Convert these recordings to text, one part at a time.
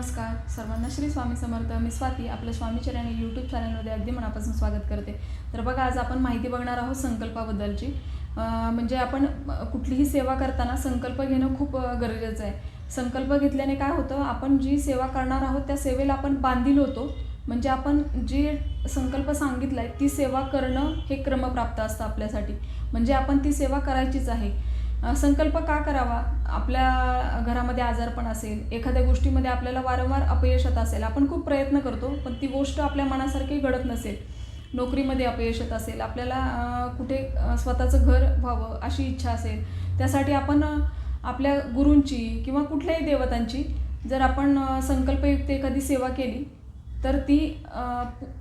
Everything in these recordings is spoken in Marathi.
नमस्कार. सर्वांना श्री स्वामी समर्थ. मी स्वाती आपलं स्वामीचरण आणि यूट्यूब चॅनलमध्ये अगदी मनापासून स्वागत करते. तर बघा आज आपण माहिती बघणार आहोत संकल्पाबद्दलची. म्हणजे आपण कुठलीही सेवा करताना संकल्प घेणं खूप गरजेचं आहे. संकल्प घेतल्याने काय होतं आपण जी सेवा करणार आहोत त्या सेवेला आपण बांधील होतो. म्हणजे आपण जी संकल्प सांगितला आहे ती सेवा करणं हे क्रमप्राप्त असतं आपल्यासाठी. म्हणजे आपण ती सेवा करायचीच आहे. संकल्प का करावा? आपल्या घरामध्ये आजारपण असेल एखाद्या गोष्टीमध्ये आपल्याला वारंवार अपयशता असेल आपण खूप प्रयत्न करतो पण ती गोष्ट आपल्या मनासारखी घडत नसेल. नोकरीमध्ये अपयशत असेल आपल्याला कुठे स्वतःचं घर व्हावं अशी इच्छा असेल त्यासाठी आपण आपल्या गुरूंची किंवा कुठल्याही देवतांची जर आपण संकल्पयुक्त एखादी सेवा केली तर ती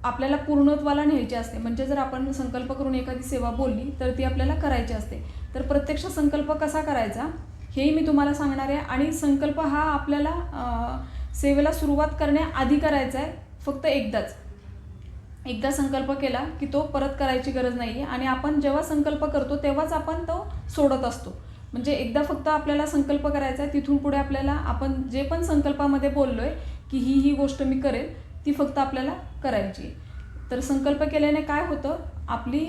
आपल्याला पूर्णत्वाला न्यायची असते. म्हणजे जर आपण संकल्प करून एखादी सेवा बोलली तर ती आपल्याला करायची असते. तर प्रत्यक्ष संकल्प कसा करायचा हेही मी तुम्हाला सांगणार आहे. आणि संकल्प हा आपल्याला सेवेला सुरुवात करण्याआधी करायचा आहे फक्त एकदाच. एकदा संकल्प केला की तो परत करायची गरज नाही आहे आणि आपण जेव्हा संकल्प करतो तेव्हाच आपण तो सोडत असतो. म्हणजे एकदा फक्त आपल्याला संकल्प करायचा आहे तिथून पुढे आपल्याला आपण जे पण संकल्पामध्ये बोललो आहे की ही ही गोष्ट मी करेल ती फक्त आपल्याला करायची. तर संकल्प केल्याने काय होतं? आपली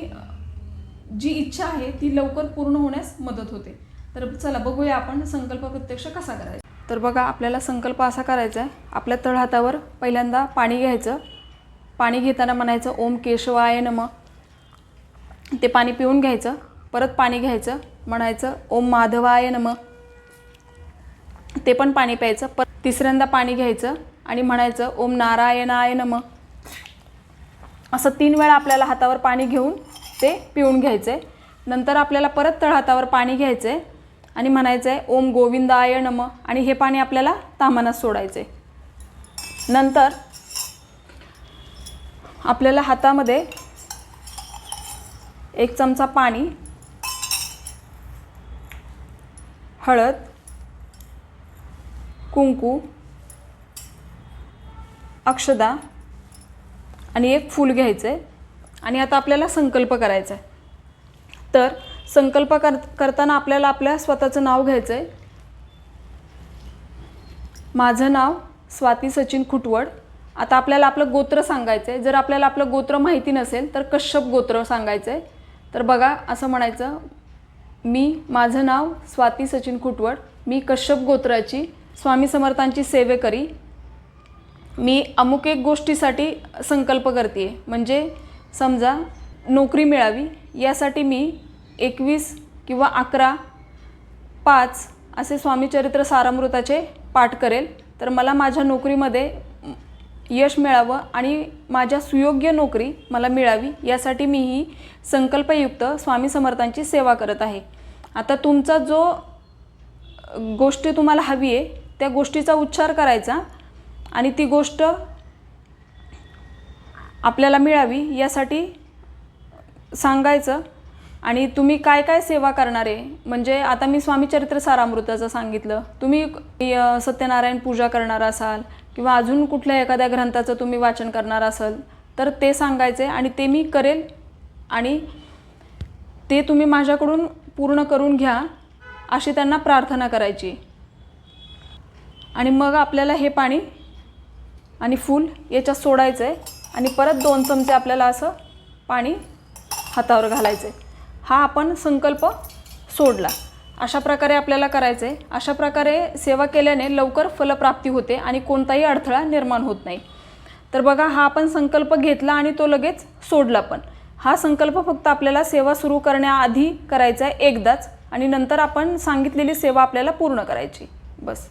जी इच्छा आहे ती लवकर पूर्ण होण्यास मदत होते. तर चला बघूया आपण संकल्प प्रत्यक्ष कसा करायचा. तर बघा आपल्याला संकल्प असा करायचा आहे. आपल्या तळहातावर पहिल्यांदा पाणी घ्यायचं. पाणी घेताना म्हणायचं ओम केशवाय नम. ते पाणी पिऊन घ्यायचं. परत पाणी घ्यायचं. म्हणायचं ओम माधवाय नम. ते पण पाणी प्यायचं. पर तिसऱ्यांदा पाणी घ्यायचं. आणि म्हणायचं ओम नारायणाय नम. असं तीन वेळा आपल्याला हातावर पाणी घेऊन ते पिऊन घ्यायचं. आहे नंतर आपल्याला परत तळहातावर पाणी घ्यायचं आहे आणि म्हणायचं आहे ओम गोविंदाय नम. आणि हे पाणी आपल्याला तामानात सोडायचं. आहे नंतर आपल्याला हातामध्ये एक चमचा पाणी हळद कुंकू अक्षदा आणि एक फूल घ्यायचं आहे आणि आता आपल्याला संकल्प करायचा आहे तर संकल्प कर करताना आपल्याला आपल्या स्वतःचं नाव घ्यायचं आहे माझं नाव स्वाती सचिन खुटवड. आता आपल्याला आपलं गोत्र सांगायचं आहे जर आपल्याला आपलं गोत्र माहिती नसेल तर कश्यप गोत्र सांगायचं आहे तर बघा असं म्हणायचं मी माझं नाव स्वाती सचिन खुटवड. मी कश्यप गोत्राची स्वामी समर्थांची सेवेकरी. मी अमुक एक गोष्टीसाठी संकल्प करते म्हणजे समजा नोकरी मिळावी यासाठी मी एकवीस किंवा अकरा पाच असे स्वामीचरित्र सारामृताचे पाठ करेल. तर मला माझ्या नोकरीमध्ये यश मिळावं आणि माझ्या सुयोग्य नोकरी मला मिळावी यासाठी मी ही संकल्पयुक्त स्वामी समर्थांची सेवा करत आहे. आता तुमचा जो गोष्टी तुम्हाला हवी आहे त्या गोष्टीचा उच्चार करायचा. आणि ती गोष्ट आपल्याला मिळावी यासाठी सांगायचं. आणि तुम्ही काय काय सेवा करणार? आहे म्हणजे आता मी स्वामीचरित्र सारामृताचं सांगितलं. तुम्ही सत्यनारायण पूजा करणार असाल किंवा अजून कुठल्या एखाद्या ग्रंथाचं तुम्ही वाचन करणार असाल तर ते सांगायचे आणि ते मी करेल आणि ते तुम्ही माझ्याकडून पूर्ण करून घ्या अशी त्यांना प्रार्थना करायची. आणि मग आपल्याला हे पाणी आणि फूल याच्यात सोडायचं आहे आणि परत दोन चमचे आपल्याला असं पाणी हातावर घालायचं आहे हा आपण संकल्प सोडला. अशा प्रकारे आपल्याला करायचं आहे अशा प्रकारे सेवा केल्याने लवकर फलप्राप्ती होते आणि कोणताही अडथळा निर्माण होत नाही. तर बघा हा आपण संकल्प घेतला आणि तो लगेच सोडला पण. हा संकल्प फक्त आपल्याला सेवा सुरू करण्याआधी करायचा आहे एकदाच आणि नंतर आपण सांगितलेली सेवा आपल्याला पूर्ण करायची. बस.